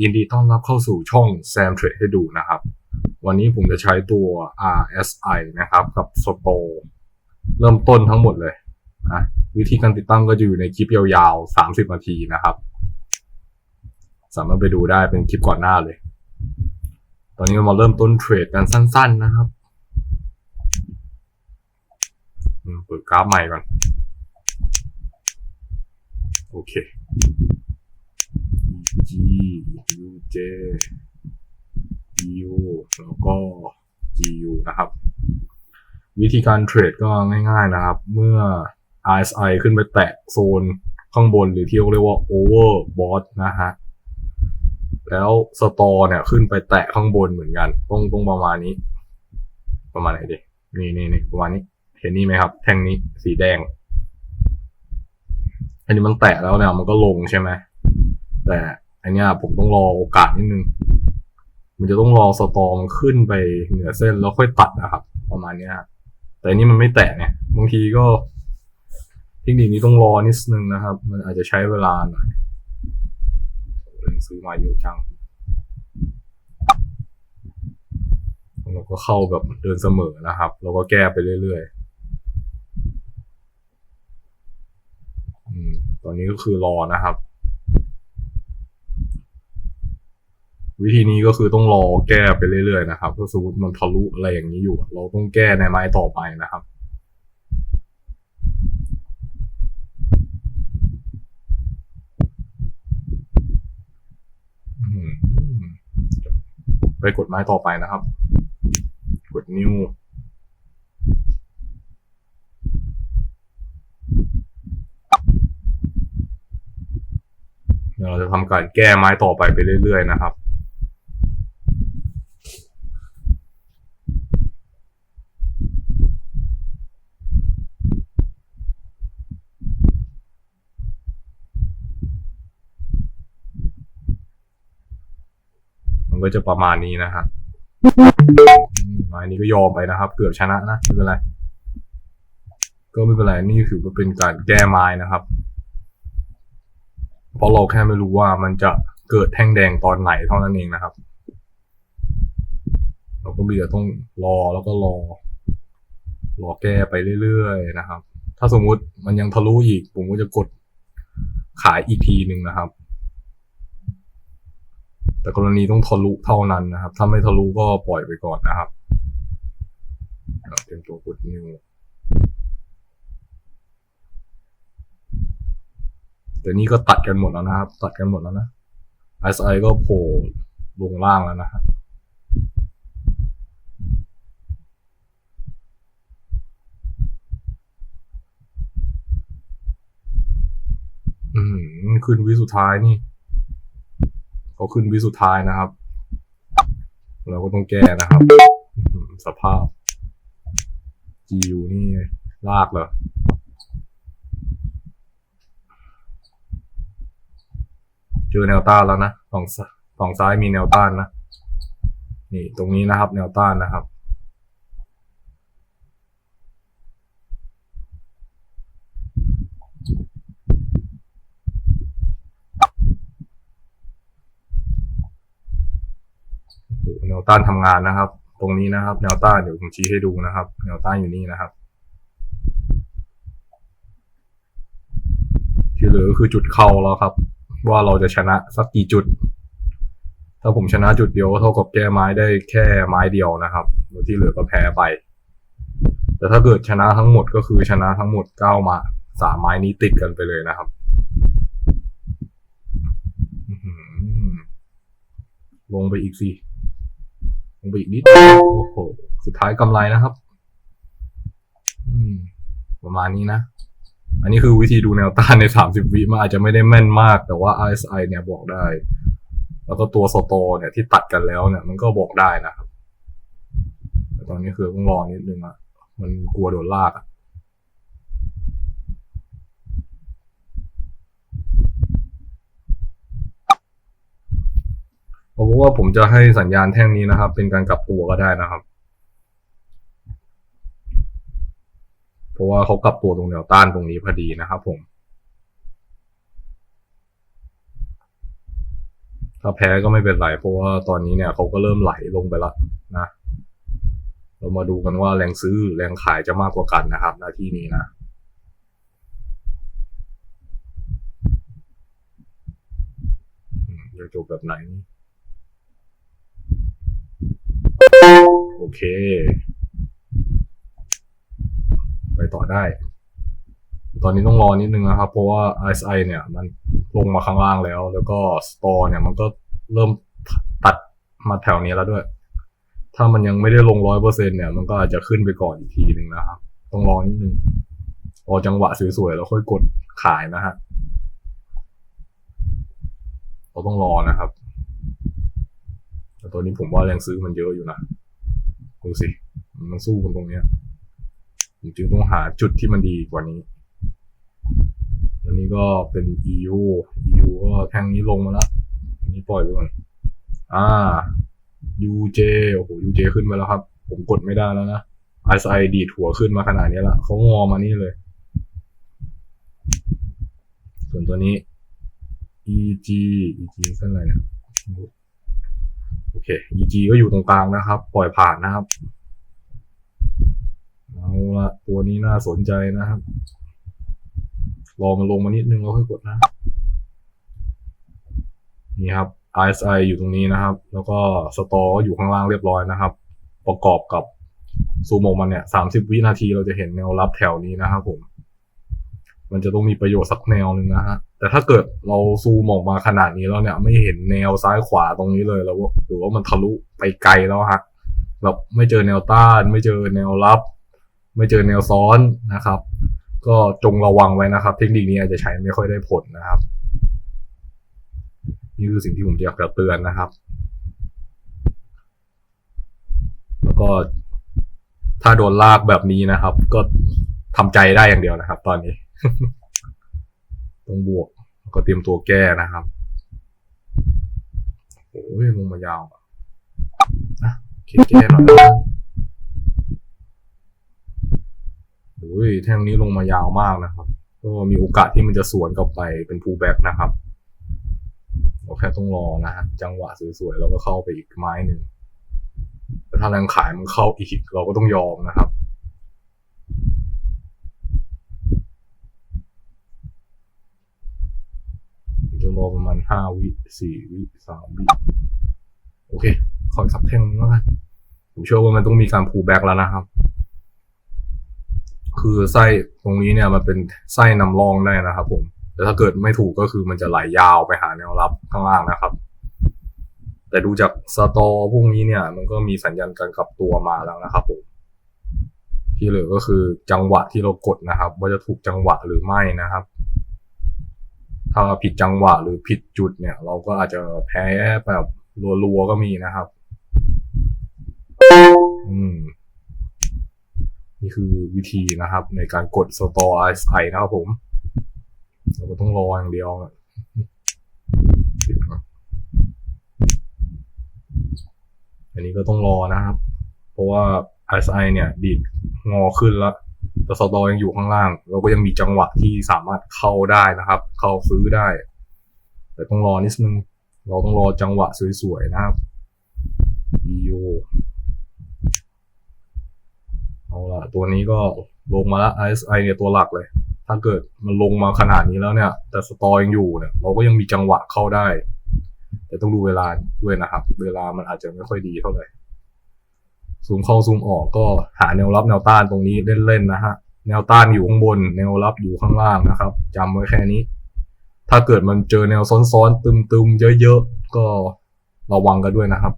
ยินดีต้อนรับเข้าสู่ช่อง Sam Trade ให้ดูนะครับ วันนี้ผมจะใช้ตัว RSI นะครับ กับ s t o เริ่มต้นทั้งหมดเลยนะวิธีการติดตั้งก็จะอยู่ในคลิปยาวๆ 30 นาทีนะครับ สามารถไปดูได้เป็นคลิปก่อนหน้าเลย ตอนนี้เรามาเริ่มต้นเทรดกันสั้น ๆ นะครับเปิดกราฟใหม่ก่อน โอเค G U J U แล้วก็ G U นะครับ วิธีการเทรดก็ง่ายๆนะครับ เมื่อ RSI ขึ้นไปแตะโซนข้างบนหรือที่เรียกว่า overbought นะฮะ แล้วสตอเนี่ยขึ้นไปแตะข้างบนเหมือนกันตรงตรงประมาณนี้ ประมาณไหนดินี่นี่นี่ประมาณนี้ เห็นนี่ไหมครับ แท่งนี้สีแดง อันนี้มันแตะแล้วเนี่ยมันก็ลงใช่ไหมแต่ อันเนี้ยผมต้องรอโอกาสนิดนึง มันจะต้องรอสตอมขึ้นไปเหนือเส้นแล้วค่อยตัดนะครับ ประมาณเนี้ยแต่นี้มันไม่แตะเนี่ยบางทีก็เทคนิคนี้ต้องรอนิดนึงนะครับ มันอาจจะใช้เวลาหน่อยเรื่องซื้อมาเยอะจังเราก็เข้าแบบเดินเสมอนะครับ เราก็แก้ไปเรื่อยๆอตอนนี้ก็คือรอนะครับ วิธีนี้ก็คือต้องรอแก้ไปเรื่อยๆนะครับถ้าสมมติมันทะลุอะไรอย่างนี้อยู่ เราต้องแก้ในไม้ต่อไปนะครับไปกดไม้ต่อไปนะครับ กดนิ้วเดี๋ยวเราจะทำการแก้ไม้ต่อไปไปเรื่อยๆนะครับ ก็จะประมาณนี้นะครับมไม้นี้ก็ยอมไปนะครับ เกือบชนะนะไม่เป็นไร ก็ไม่เป็นไรนี่ถือว่าเป็นการแก้ไม้นะครับ เพราะเราแค่ไม่รู้ว่ามันจะเกิดแท่งแดงตอนไหนเท่านั้นเองนะครับ เราก็เบียต้องรอแล้วก็รอ รอแก้ไปเรื่อยๆนะครับ ถ้าสมมุติมันยังทะลุอีก ผมก็จะกดขายอีกทีหนึ่งนะครับ แต่กรณีต้องทะลุเท่านั้นนะครับ ถ้าไม่ทะลุก็ปล่อยไปก่อนนะครับเตรียมตัวกดนิ้วแต่นี่ก็ตัดกันหมดแล้วนะครับ ตัดกันหมดแล้วนะ SI ก็โผล่ลงล่างแล้วนะครับอืมขึ้นวิสุดท้ายนี่ เขาขึ้นวิสุดท้ายนะครับ เราก็ต้องแก้นะครับ สภาพ GU นี่ลากเหรอเจอแนวต้านแล้วนะฝั่งฝั่งซ้ายมีแนวต้านนะ นี่ตรงนี้นะครับ แนวต้านนะครับ โอ้โห แนวต้านทำงานนะครับ ตรงนี้นะครับ แนวต้านเดี๋ยวผมชี้ให้ดูนะครับ แนวต้านอยู่นี่นะครับ ที่เหลือก็คือจุดเข้าแล้วครับ ว่าเราจะชนะสักกี่จุด ถ้าผมชนะจุดเดียวก็เท่ากับแก้ไม้ได้แค่ไม้เดียวนะครับแล้วที่เหลือก็แพ้ไป แต่ถ้าเกิดชนะทั้งหมดก็คือชนะทั้งหมดเก้ามาสามไม้นี้ติดกันไปเลยนะครับลงไปอีกสิ ลงไปอีกนิด โอ้โห สุดท้ายกำไรนะครับประมาณนี้นะ อันนี้คือวิธีดูแนวต้านใน 30 วิมันอาจจะไม่ได้แม่นมาก แต่ว่า RSI เนี่ยบอกได้ แล้วก็ตัวสโตเนี่ยที่ตัดกันแล้วเนี่ยมันก็บอกได้นะครับ แต่ตอนนี้คือต้องรอนิดนึงอะมันกลัวโดนลากอะ เพราะว่าผมจะให้สัญญาณแท่งนี้นะครับ เป็นการกลับตัวก็ได้นะครับ เพราะว่าเขากลับตัวตรงแนวต้านตรงนี้พอดีนะครับ ผม ถ้าแพ้ก็ไม่เป็นไรเพราะว่าตอนนี้เนี่ยเขาก็เริ่มไหลลงไปแล้วนะ เรามาดูกันว่าแรงซื้อแรงขายจะมากกว่ากันนะครับหน้าที่นี้นะอืมจะจบแบบไหน เค ไปต่อได้ ตอนนี้ต้องรอนิดนึงนะครับ เพราะว่า RSI เนี่ย มันลงมาข้างล่างแล้ว แล้วก็ Store เนี่ย มันก็เริ่มตัดมาแถวนี้แล้วด้วย ถ้ามันยังไม่ได้ลงร้อยเปอร์เซ็นเนี่ย มันก็อาจจะขึ้นไปก่อนอีกทีหนึ่งนะครับ ต้องรอนิดนึงรอจังหวะสวยๆแล้วค่อยกดขายนะฮะเราต้องรอนะครับแต่ตัวนี้ผมว่าแรงซื้อมันเยอะอยู่นะ ดูสิ มันสู้กันตรงเนี้ยผมจึงต้องหาจุดที่มันดีกว่านี้ อันนี้ก็เป็น EU EU ก็แท่งนี้ลงมาแล้ว อันนี้ปล่อยไปก่อน อ่า UJ โอ้โห UJ ขึ้นมาแล้วครับ ผมกดไม่ได้แล้วนะ RSI ดีดหัวขึ้นมาขนาดนี้ละเขางอมานี่เลย ส่วนตัวนี้ EG EG เส้นอะไรเนี่ย โอเค EG ก็อยู่ตรงกลางนะครับ ปล่อยผ่านนะครับ เอาละตัวนี้น่าสนใจนะครับ รอมันลงมานิดนึงแล้วค่อยกดนะ นี่ครับ RSI อยู่ตรงนี้นะครับ แล้วก็สตอก็อยู่ข้างล่างเรียบร้อยนะครับ ประกอบกับซูมออกมาเนี่ยสามสิบวินาทีเราจะเห็นแนวรับแถวนี้นะครับผม มันจะต้องมีประโยชน์สักแนวหนึ่งนะฮะ แต่ถ้าเกิดเราซูมออกมาขนาดนี้แล้วเนี่ย ไม่เห็นแนวซ้ายขวาตรงนี้เลยแล้วว่าหรือว่ามันทะลุไปไกลแล้วฮะแบบไม่เจอแนวต้าน ไม่เจอแนวรับ ไม่เจอแนวซ้อนนะครับ ก็จงระวังไว้นะครับ เทคนิคนี้อาจจะใช้ไม่ค่อยได้ผลนะครับ นี่คือสิ่งที่ผมอยากจะเตือนนะครับ แล้วก็ถ้าโดนลากแบบนี้นะครับ ก็ทำใจได้อย่างเดียวนะครับ ตอนนี้ ต้องบวกก็เตรียมตัวแก้นะครับโอ้ยลงมายาวนะโอเคแก้หน่อยนะโอ้ยแท่งนี้ลงมายาวมากนะครับ ก็มีโอกาสที่มันจะสวนกลับไปเป็น pullback นะครับเราแค่ต้องรอนะฮะจังหวะสวยๆแล้วก็เข้าไปอีกไม้หนึ่งแต่ถ้าแรงขายมันเข้าอีกเราก็ต้องยอมนะครับ รอประมาณห้าวิสี่วิสามวิโอเค ขออีกสักแท่งนึงแล้วกันผมเชื่อว่ามันต้องมีการพูแบ็กแล้วนะครับ คือไส้ตรงนี้เนี่ยมันเป็นไส้นำร่องได้นะครับผม แต่ถ้าเกิดไม่ถูกก็คือมันจะไหลยาวไปหาแนวรับข้างล่างนะครับ แต่ดูจากสตอพวกนี้เนี่ย มันก็มีสัญญาณการกลับตัวมาแล้วนะครับผม ที่เหลือก็คือจังหวะที่เรากดนะครับ ว่าจะถูกจังหวะหรือไม่นะครับ ถ้าผิดจังหวะหรือผิดจุดเนี่ย เราก็อาจจะแพ้แบบรัวๆก็มีนะครับ อืม นี่คือวิธีนะครับ ในการกด Store RSI นะครับผม เราก็ต้องรออย่างเดียวอนอันนี้ก็ต้องรอนะครับ เพราะว่า RSI เนี่ย ดีดงอขึ้นแล้ว แต่สตอยังอยู่ข้างล่าง เราก็ยังมีจังหวะที่สามารถเข้าได้นะครับ เข้าซื้อได้ แต่ต้องรอนิดนึง เราต้องรอจังหวะสวยๆนะครับ EU เอาละตัวนี้ก็ลงมาล้ว RSI เนี่ยตัวหลักเลย ถ้าเกิดมันลงมาขนาดนี้แล้วเนี่ย แต่สตอยังอยู่เนี่ย เราก็ยังมีจังหวะเข้าได้ แต่ต้องดูเวลาด้วยนะครับ เวลามันอาจจะไม่ค่อยดีเท่าไหร่ ซูมเข้าซูมออกก็หาแนวรับแนวต้านตรงนี้เล่นๆนะฮะ แนวต้านอยู่ข้างบน แนวรับอยู่ข้างล่างนะครับจำไว้แค่นี้ ถ้าเกิดมันเจอแนวซ้อนๆตึมๆเยอะๆก็ระวังกันด้วยนะครับ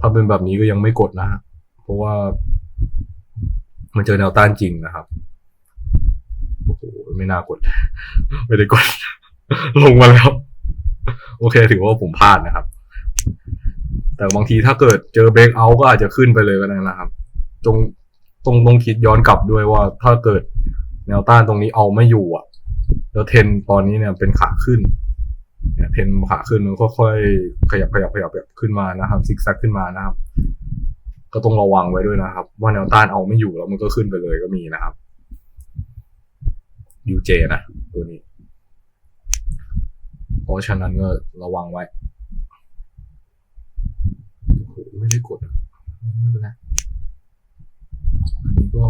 ถ้าเป็นแบบนี้ก็ยังไม่กดนะฮะเพราะว่า มันเจอแนวต้านจริงนะครับโอ้โหไม่น่ากด ไม่ได้กด ลงมาแล้ว โอเค ถือว่าผมพลาดนะครับ แต่บางทีถ้าเกิดเจอเบรกเอาก็อาจจะขึ้นไปเลยก็ได้นะครับ จงต้องต้องคิดย้อนกลับด้วยว่าถ้าเกิดแนวต้านตรงนี้เอาไม่อยู่อะ แล้วเทนตอนนี้เนี่ยเป็นขาขึ้น เนี่ยเทนขาขึ้นมันค่อยๆขยับขยับขยับแบบขึ้นมานะครับซิกแซกขึ้นมานะครับ ก็ต้องระวังไว้ด้วยนะครับ ว่าแนวต้านเอาไม่อยู่แล้วมันก็ขึ้นไปเลยก็มีนะครับ UJ นะตัวนี้โอราะฉะนั้นก็ระวังไว้ ไม่ได้กดอะไม่เป็นไรอันนี้ก็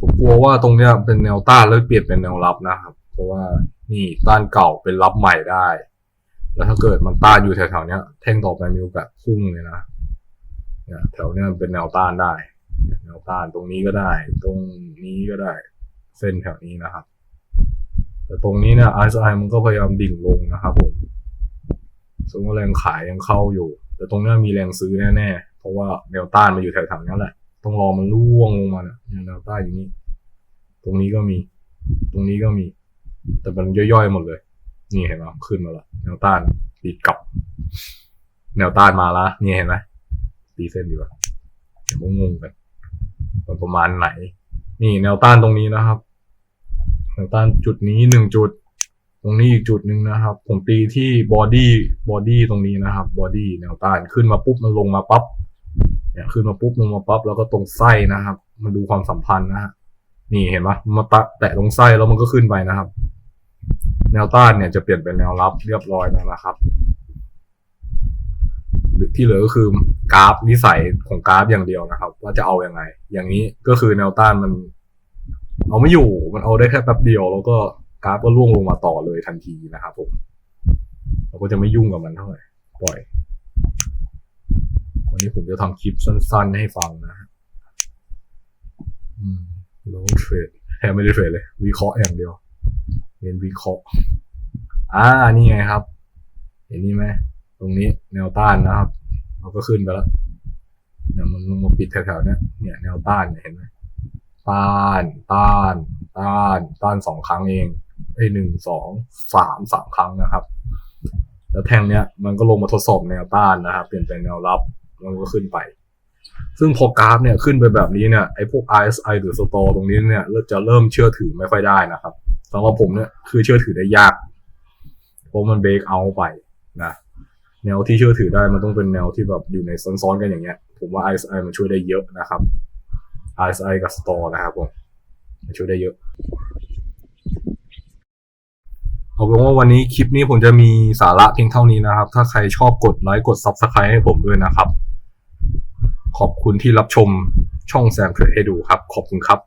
ผมกลัวว่าตรงเนี้ยเป็นแนวต้านแล้วเปลี่ยนเป็นแนวรับนะครับ เพราะว่านี่ต้านเก่าเป็นรับใหม่ได้ แล้วถ้าเกิดมันต้านอยู่แถวๆเนี้ยแท่งต่อไปมีโอกาสพุ่งเลยนะเนี่ยแถวเนี้ยมันเป็นแนวต้านได้ แนวต้านตรงนี้ก็ได้ ตรงนี้ก็ได้ เส้นแถวนี้นะครับ แต่ตรงนี้เนี่ย RSI มันก็พยายามดิ่งลงนะครับผม ซึ่งว่าแรงขายยังเข้าอยู่ แต่ตรงนี้มีแรงซื้อแน่ๆ เพราะว่าแนวต้านมันอยู่แถวๆนี้แหละ ต้องรอมันร่วงลงมาเนี่ยแนวต้านอยู่นี่ ตรงนี้ก็มี ตรงนี้ก็มี แต่มันย่อยๆหมดเลย นี่เห็นไหมขึ้นมาละแนวต้านตีกลับ แนวต้านมาละนี่เห็นไหมตีเส้นดีกว่าเดี๋ยวงงกันมันประมาณไหน นี่แนวต้านตรงนี้นะครับ แนวต้านจุดนี้หนึ่งจุด ตรงนี้อีกจุดหนึ่งนะครับ ผมตีที่บอดี้บอดี้ตรงนี้นะครับบอดี้แนวต้านขึ้นมาปุ๊บมันลงมาปั๊บเนี่ยขึ้นมาปุ๊บลงมาปั๊บแล้วก็ตรงไส้นะครับ มาดูความสัมพันธ์นะฮะนี่เห็นไหมมาตะแตะตรงไส้แล้วมันก็ขึ้นไปนะครับ แนวต้านเนี่ยจะเปลี่ยนเป็นแนวรับเรียบร้อยแล้วนะครับหรือที่เหลือก็คือกราฟนิสัยของกราฟอย่างเดียวนะครับ ว่าจะเอาอยัางไง อย่างนี้ก็คือแนวต้านมัน เอาไม่อยู่มันเอาได้แค่แป๊บเดียวแล้วก็ กราฟก็ล่วงลงมาต่อเลยทันทีนะครับผม เราก็จะไม่ยุ่งกับมันเท่าไหร่ปล่อย วันนี้ผมจะทำคลิปสั้นๆให้ฟังนะฮะโลเทรดแทบไม่ได้เทรดเลย วิเคราะห์อย่างเดียวเรียนวิเคราะห์อ่า นี่ไงครับ เห็นนี่ไหม ตรงนี้แนวต้านนะครับ เราก็ขึ้นไปแล้วเนี่ยมันลงมาปิดแถวๆนี้เนี่ย แนวต้านเห็นไหมต้าน ต้าน ต้าน ต้านสองครั้งเอง ไอ้หนึ่งสองสามสามครั้งนะครับ แล้วแท่งเนี้ยมันก็ลงมาทดสอบแนวต้านนะครับเปลี่ยนเป็นแนวรับมันก็ขึ้นไป ซึ่งพอกราฟเนี่ยขึ้นไปแบบนี้เนี่ยไอ้พวก RSI หรือสตอตรงนี้เนี่ยเราจะเริ่มเชื่อถือไม่ค่อยได้นะครับสำหรับผมเนี่ยคือเชื่อถือได้ยากเพราะมันเบรกเอาไปนะแนวที่เชื่อถือได้มันต้องเป็นแนวที่แบบอยู่ในซ้อนๆกันอย่างเงี้ย ผมว่า RSI มันช่วยได้เยอะนะครับ RSI กับ Store นะครับผมช่วยได้เยอะ เอาเป็นว่าวันนี้คลิปนี้ผมจะมีสาระเพียงเท่านี้นะครับ ถ้าใครชอบกดไลค์กด Subscribe ให้ผมด้วยนะครับ ขอบคุณที่รับชมช่องแซมเทรดให้ดูครับ ขอบคุณครับ